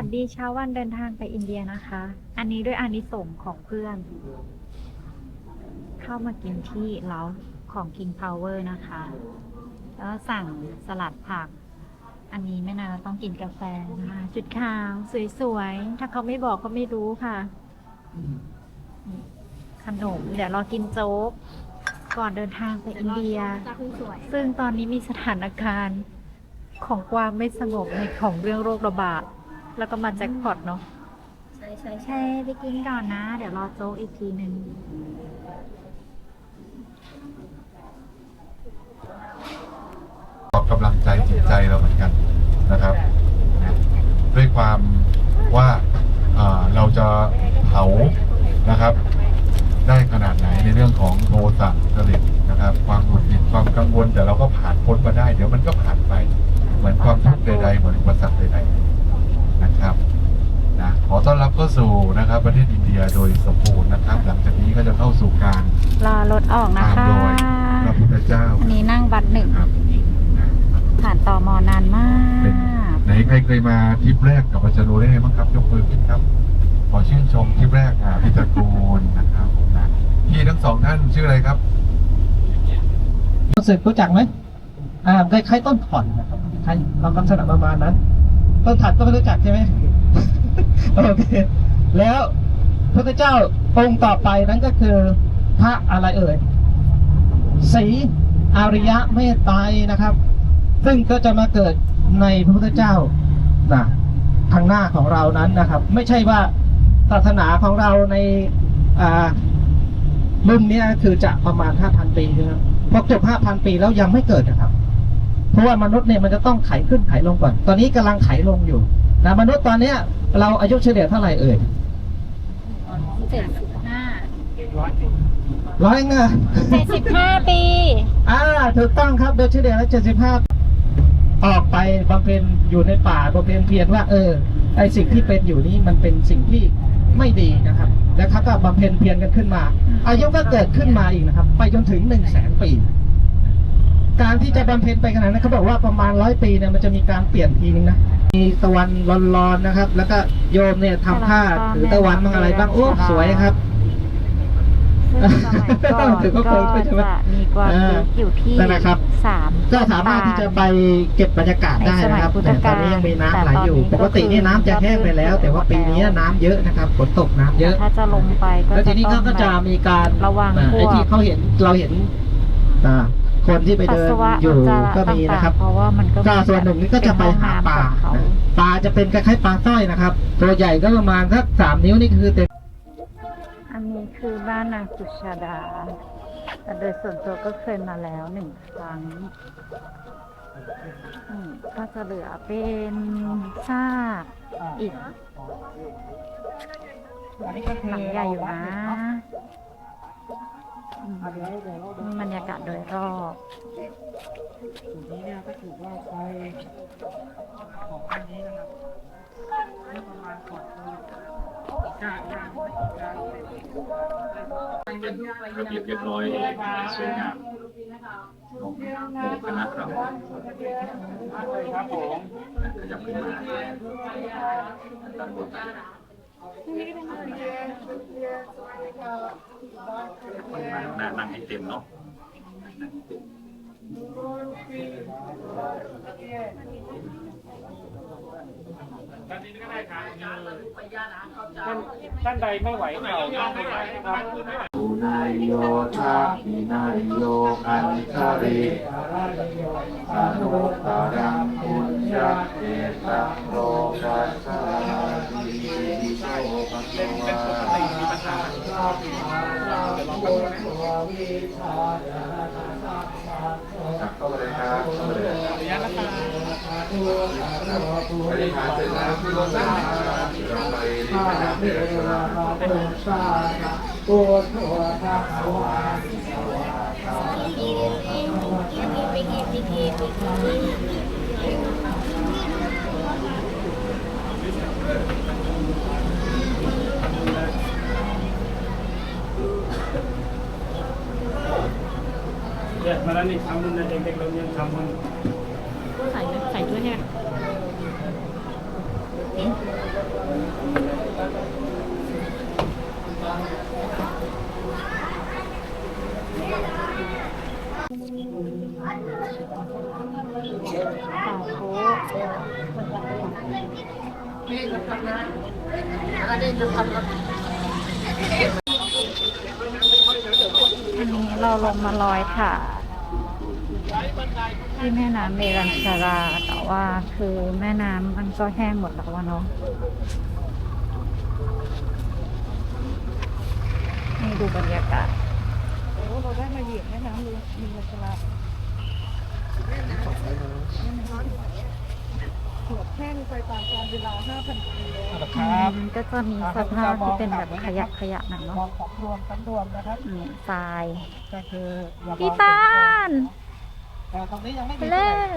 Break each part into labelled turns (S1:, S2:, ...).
S1: วัสดีเช้าวันเดินทางไปอินเดียนะคะ อันนี้ด้วยอานิสงส์ของเพื่อน เข้ามากินที่เล้าของ King Power นะคะ แล้วสั่งสลัดผัก อันนี้ไม่นานเราต้องกินกาแฟนะคะจุดขาวสวยๆ ถ้าเขาไม่บอกก็ไม่รู้ค่ะ ขนม เดี๋ยวเรากินโจ๊ก ก่อนเดินทางไปอินเดีย ซึ่งตอนนี้มีสถานการณ์ของความไม่สงบในของเรื่องโรคระบาด แล้วก็มาแจ็คพอตเนาะ
S2: ใช่ใช่
S1: ใช่ไปกินก่อนนะ เดี๋ยวรอโจ๊กอีกทีหนึ่ง
S3: ออกกำลังใจจิตใจเราเหมือนกันนะครับนะด้วยความว่าอ่าเราจะเผานะครับ ได้ขนาดไหนในเรื่องของโทสะจริตนะครับ ความหงุดหงิดความกังวลแต่เราก็ผ่านพ้นมาได้ เดี๋ยวมันก็ผ่านไป เหมือนความทุกข์ใดๆเหมือนอุปสรรคใดๆนะครับนะข อต้อนรับเข้าสู่นะครับประเทศอินเดียโดยสมบูรณ์นะครับ หลังจากนี้ก็จะเข้าสู่การ
S1: รอรถออกนะ
S3: ตาม
S1: คะ
S3: รอยพระพุทธเจ้า
S1: อันนี้นั่งบัสหนึ่ง
S3: นะครับนะ
S1: ผ่านต่อมอนานมาก
S3: เป็นไหนใครเคยมาทริปแรกกับอาจารย์โรเล่บ้างครับยกมือขึ้นครับ ขอชื่นชมทริปแรกอะพี่ตระกูลนะครับผมนะพี่ทั้งสองท่านชื่ออะไรครับ
S4: รู้สึกรู้จักไหมอ่าคล้ายๆต้นผ่อนนะครับคล้ายลักษณะประมาณนั้น ต้นถัดก็ไม่รู้จักใช่ไหม โอเคแล้วพระเจ้าองค์ต่อไปนั้นก็คือพระอะไรเอ่ยศีอาริยะเมตไตรนะครับ ซึ่งก็จะมาเกิดในพระพุทธเจ้านะทางหน้าของเรานั้นนะครับ ไม่ใช่ว่าศาสนาของเราในอ่ารุ่นนี้คือจะประมาณ 5,000 ปีนะครับพอจบ5,000 ปีแล้วยังไม่เกิดนะครับ เพราะว่ามนุษย์เนี่ยมันจะต้องไขขึ้นไขลงก่อน ตอนนี้กำลังไขลงอยู่ นะมนุษย์ตอนเนี้ยเราอายุเฉลี่ยเท่าไหร่เอ่ย
S1: เจ็ดสิบห้า
S4: ร้อยเงะ
S1: เจ็ดสิบห้าปี
S4: อ่าถูกต้องครับโดยเฉลี่ยแล้ว75ออกไปบำเพ็ญอยู่ในป่าบำเพ็ญเพียรว่า เออไอสิ่งที่เป็นอยู่นี้มันเป็นสิ่งที่ไม่ดีนะครับ แล้วเขาก็บำเพ็ญเพียรกันขึ้นมา อายุก็เกิดขึ้นมาอีกนะครับ ไปจนถึงหนึ่งแสนปี การที่จะบำเพ็ญไปขนาดนั้นเขาบอกว่าประมาณร้อยปีเนี่ยมันจะมีการเปลี่ยนทีนึงนะ มีตะวันร้อนๆนะครับ แล้วก็โยมเนี่ยทำผ้าถือตะวันบ้างอะไรบ้างโอ้สวยครับ
S1: ซึ่งสมัยก่อน
S4: ถือว่า
S1: ก็
S4: เคยใช่ไหม
S1: จะมีกวางยุอยู่ที่
S4: นั่นแหละครับ
S1: สาม
S4: ก็สามารถที่จะไปเก็บบรรยากาศได้นะครับ
S1: ในสมัยพุทธ
S4: แต่
S1: กาล
S4: ตอนนี้ยังมีน้ำไหลอยู่
S1: แต่ตอนนี้
S4: ปกตินี่น้ำจะแห้งไปแล้ว แต่ว่าปีนี้น้ำเยอะนะครับฝนตกน้ำเยอะ
S1: ถ้าจะลงไปก็
S4: แล้วทีนี้
S1: ต้
S4: ก็
S1: อง
S4: ก็จะ
S1: แบบ
S4: มีการ
S1: ระวัง
S4: อ่า
S1: พวก
S4: ไอ้ที่เขาเห็นเราเห็นอ่า คนที่ไป
S1: ปัส
S4: เดิน
S1: สาวะ
S4: อยู่
S1: อุจจาระ
S4: ก็มีนะครับ
S1: ต่างๆเพราะว่ามันก็
S4: ก็ส่วนหนึ่งนี่ก็จะไปหาปลา
S1: เป็นห้องน้ำของเขา
S4: นะปลาจะเป็นคล้ายๆปลาสร้อยนะครับ ตัวใหญ่ก็ประมาณสักสามนิ้วนี่คือเต็ม
S1: อันนี้คือบ้านนางสุชาดาแต่โดยส่วนตัวก็เคยมาแล้วหนึ่งครั้งอืมก็จะเหลือเป็นซากอิฐหลังใหญ่อยู่นะอืมนี่ บรรยากาศโดยรอบ
S4: จุดนี้เนี่ยก็ถือว่าใช้ของอันนี้นะครับนี่ประมาณก่อนโควิดจ้างจ้างจ้าง
S5: ระเบียบเรียบร้อยสวยงามของหมู่คณะเราครับผมขยับขึ้นมาด้านบน นั่งนั่งให้เต็มเนาะ
S4: ท่านใดไม่ไหวเข่านั่งไม่ไหวครับ
S3: อุ นายโยทาปินายโยอันทะเรอนุตตรังปุญญาเอตังโลกัสสาริโสภะคะวาครับเข้ามาเลยครับเข้ามาเลยขออนุญาตนะครับบริหารเสร็จแล้วที่รถนะครับเราไปที่แม่น้ เดี๋
S6: ยมาแล้วนี่ทำบุญนะเด็กๆเรายังทำบุญ
S1: ใส่ใส่ด้วยเนี่ย อันนี้เราลงมาลอยค่ะ ที่แม่น้ำเมรัญชารา แต่ว่าคือแม่น้ำมันก็แห้งหมดแล้วเนาะนี่ดูบรรยากาศ
S7: เราได้มาเหยียบแม่น้ำเลยมีลักษณะขวดแห้งไปตามกาลเวลา 5,000 ปีแล้ว
S4: ครับ
S1: มันก็จะมีสภาพที่เป็นแบบขยะขยะหนัง
S4: ม
S1: เนาะ
S4: องของรวมทั้งรวมนะครับ
S1: อืมทราย
S4: ก็คืออย่มอง
S1: พี่ตาล
S4: แต่ตรงนี้ยังไม่
S1: ไป
S4: มี
S1: เล่น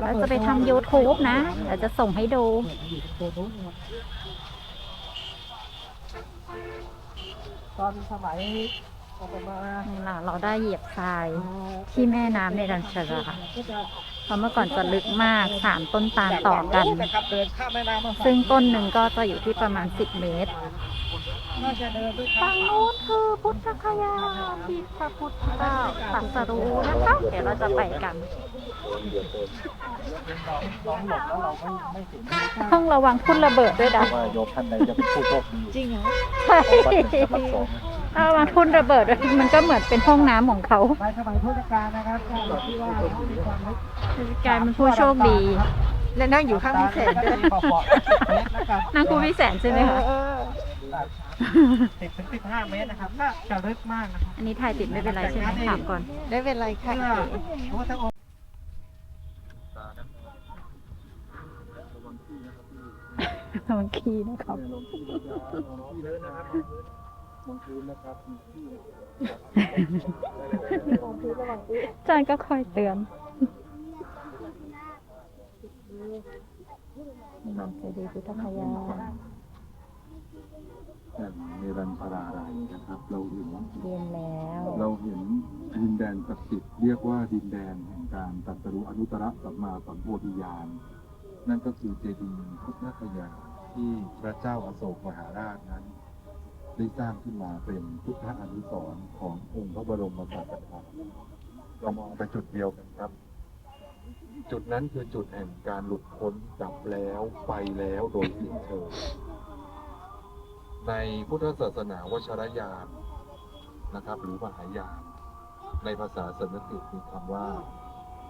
S1: เราจะไปทำ YouTube นะเดี๋ยวจะส่งให้ดู
S4: ตัวนู้นครับตอนสมัย ประมาณ
S1: นี่ล่ะเราได้เหยียบทรายที่แม่น้ำในรัญชารา
S4: ก็จะ
S1: เพราะเมื่อก่อนจะลึกมากสามต้นตาลต่อกัน
S4: นะครับเดินข้ามแม่น้ำมา
S1: ซึ่งต้นหนึ่งก็จะอยู่ที่ประมาณ10เมตร
S4: น่าจะเดินด้วย
S1: ฝั่งนู้นคือพุทธคยาที่พระพุทธเจ้าตรัสรู้นะคะ เดี๋ยวเราจะไปกัน ต้องระวังพุ่นระเบิดด้วยนะ
S5: ว่าโยมท่านใดจะเป็นผู้โชคดี
S7: จริงเหรอ
S1: ใช่ ถ้าระวังพุ่นระเบิดด้วยมันก็เหมือนเป็นห้องน้ำของเขา
S4: ไปสมัยพุทธกาลนะครับก็ที่ว่ามีความลึก
S1: กลายเป็นผู้โชคดี
S7: และนั่งอยู่ข้างพิเศษด้วย
S4: เบาๆเล็กนะครับ
S1: นั่งครูพิแสนใช่ไหมคะ
S7: เออ
S4: สิบถึงสิบห้าเมตรนะครับถ้าจะลึกมากนะครับ
S1: อันนี้ถ่ายติดไม่เป็นไรใช่ไหมถามก่อน
S7: ได้เป็นไรค่ะ
S4: เพื่อพระพุทธ องค์
S1: มันคีย์นะครับอาจารย์ก็คอยเตือนลองไปดูพุทธคยา
S3: อย่างในรัญชาราอะไรนะครับ เราเห็น
S1: เรียนแล้ว
S3: เราเห็นดินแดนศักดิ์สิทธิ์เรียกว่าดินแดนแห่งการตรัสรู้อนุตตรสัมมาสัมโพธิญาณนั่นก็คือเจดีย์พุทธคยาที่พระเจ้าอาโศกมหาราชนั้น ได้สร้างขึ้นมาเป็นพุทธอนุสรณ์ขององค์พระบรมศาสดาเรามองไปจุดเดียวกันครับ จุดนั้นคือจุดแห่งการหลุดพ้นดับแล้วไปแล้วโดยสิ้นเชิงในพุทธศาสนาวชรยานนะครับ หรือมหายาน ในภาษาสันสกฤตมีคำว่า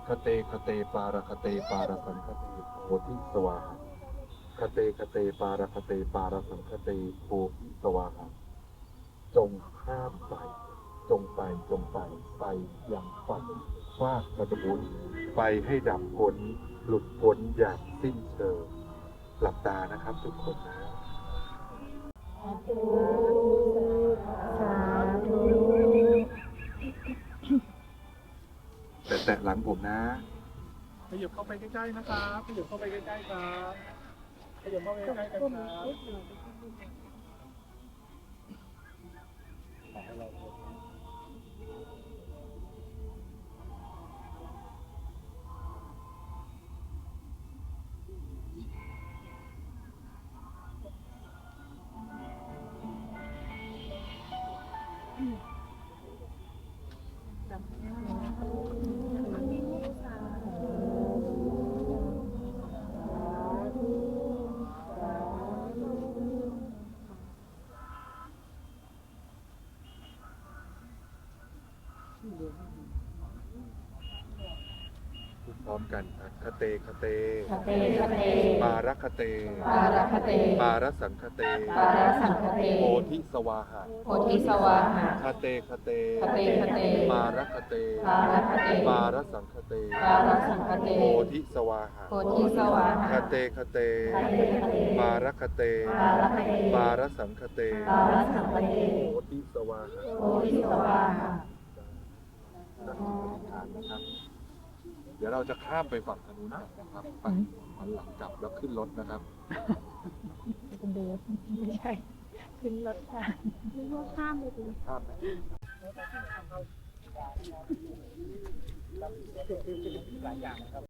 S3: คเตคเตปารคเตปารสังคเตโพธิสวาหะ คเตคเตปารคเตปารสังคเตโพธิสวาหะจงข้ามไป จงไปจงไปไปอย่างฝันว่าปฏิบุญไปให้ดับพ้นหลุดพ้นอย่างสิ้นเชิงหลับตานะครับทุกคนนะแต่แตะหลังผมนะ
S5: ขยับเข้าไปใกล้ๆนะครับขยับเข้าไปใกล้ๆครับ ขยับเข้าไปใกล้ๆกันครับ
S3: มกันครับคเตคเต
S1: คเตคเต
S3: ปารคเต
S1: ปารคเต
S3: ปารสังคเต
S1: ปารสังคเต
S3: โพธิสวาหะ
S1: โพธิสวาหะ
S3: คเตคเต
S1: คเตคเต
S3: ปารคเต
S1: ปารคเต
S3: ปารสังคเต
S1: ปารสังคเต
S3: โพธิสวาหะ
S1: โพธิสวา
S3: ค
S1: หะ
S3: เตคเต
S1: คเตคเต
S3: ปารคเต
S1: ปารคเต
S3: ปารสังคเต
S1: ปารสังคเต
S3: โพธิสวาหะ
S1: โพธิสวาหะ
S3: นะครับ เดี๋ยวเราจะข้ามไปฝั่งทางนู้นนะครับไปหันหลังกลับแล้วขึ้นรถนะครับ
S1: คุณดูไม่ใช่ขึ้นรถค่ะ
S3: ข้ามไหม